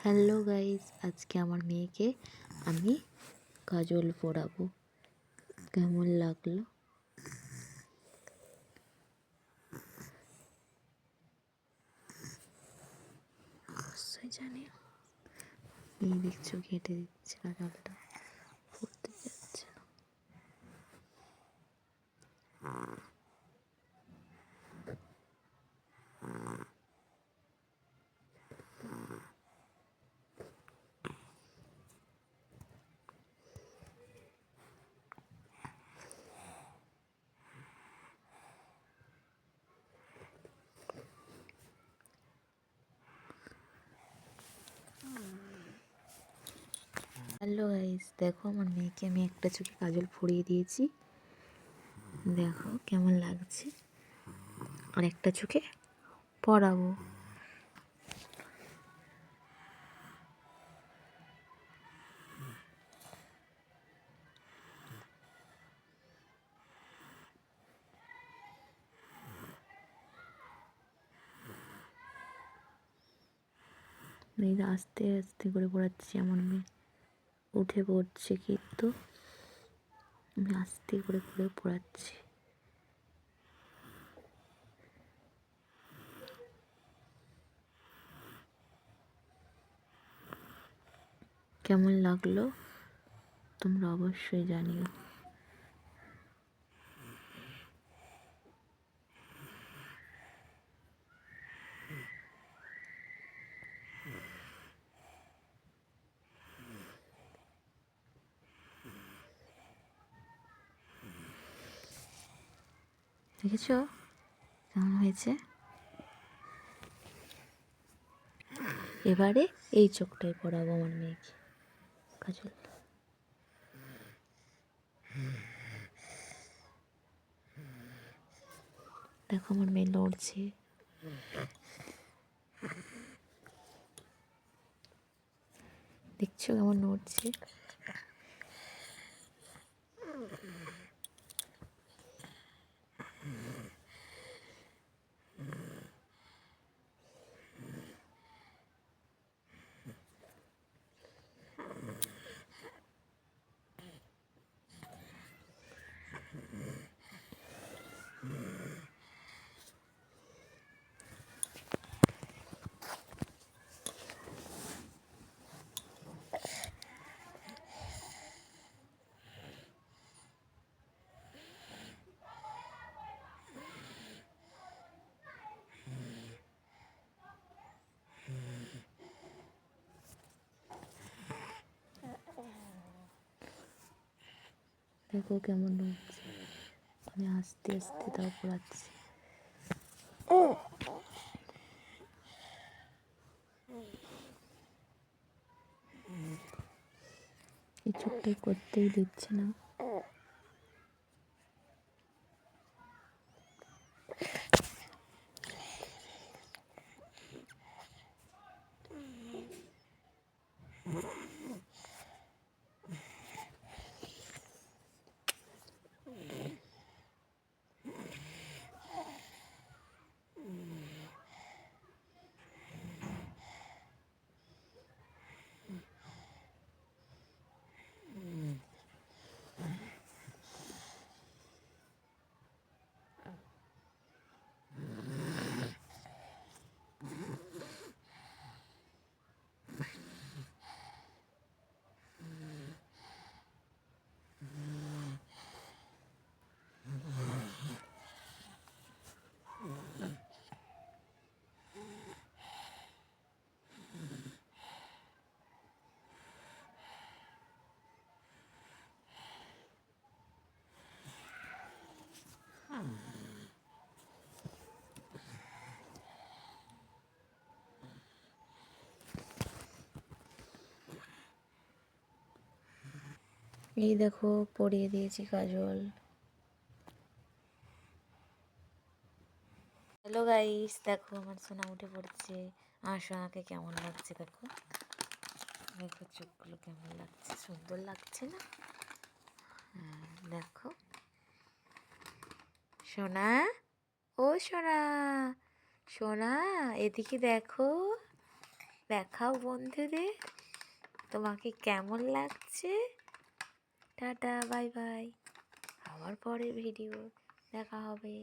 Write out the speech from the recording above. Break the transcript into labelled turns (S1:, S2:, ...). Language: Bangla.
S1: হ্যালো গাইজ আজকে আমার মেয়েকে আমি কাজল পরাবো কেমন লাগল? অবশ্যই জানি দেখছ ঘেটে দিচ্ছে কাজলটা। হ্যালো গাইস, দেখো আমার মেয়েকে আমি একটা চোখে কাজল পরিয়ে দিয়েছি। দেখো কেমন লাগছে। আর একটা চোখে পরাবো। আস্তে আস্তে করে পড়াচ্ছি আমার মেয়ে। উঠে পড়ছে কিন্তু। আমি আস্তে করে করে পড়াচ্ছি। কেমন লাগল? তোমরা অবশ্যই জানিও। দেখেছ? কেমন হয়েছে? এবারে এই চোখটাই পড়াবো আমার মেয়েকে। কাজল। দেখো আমার মেয়ে লড়ছে দেখছ কেমন নড়ছে? দেখো কেমন হচ্ছে আমি আস্তে আস্তে তাও পড়াচ্ছি। এই চোখটাই করতেই দিচ্ছে না। এই দেখো পরিয়ে দিয়েছি কাজল। হ্যালো গাইস দেখো আমার সোনা উঠে পড়ছে। আমার সোনাকে কেমন লাগছে দেখো? দেখো চোখগুলো কেমন লাগছে? সুন্দর লাগছে না? হ্যাঁ দেখো। সোনা, ও সোনা সোনা, এদিকে দেখো। দেখাও বন্ধুদের, তোমাকে কেমন লাগছে? Tata bye bye. আবার পরে ভিডিও দেখা হবে।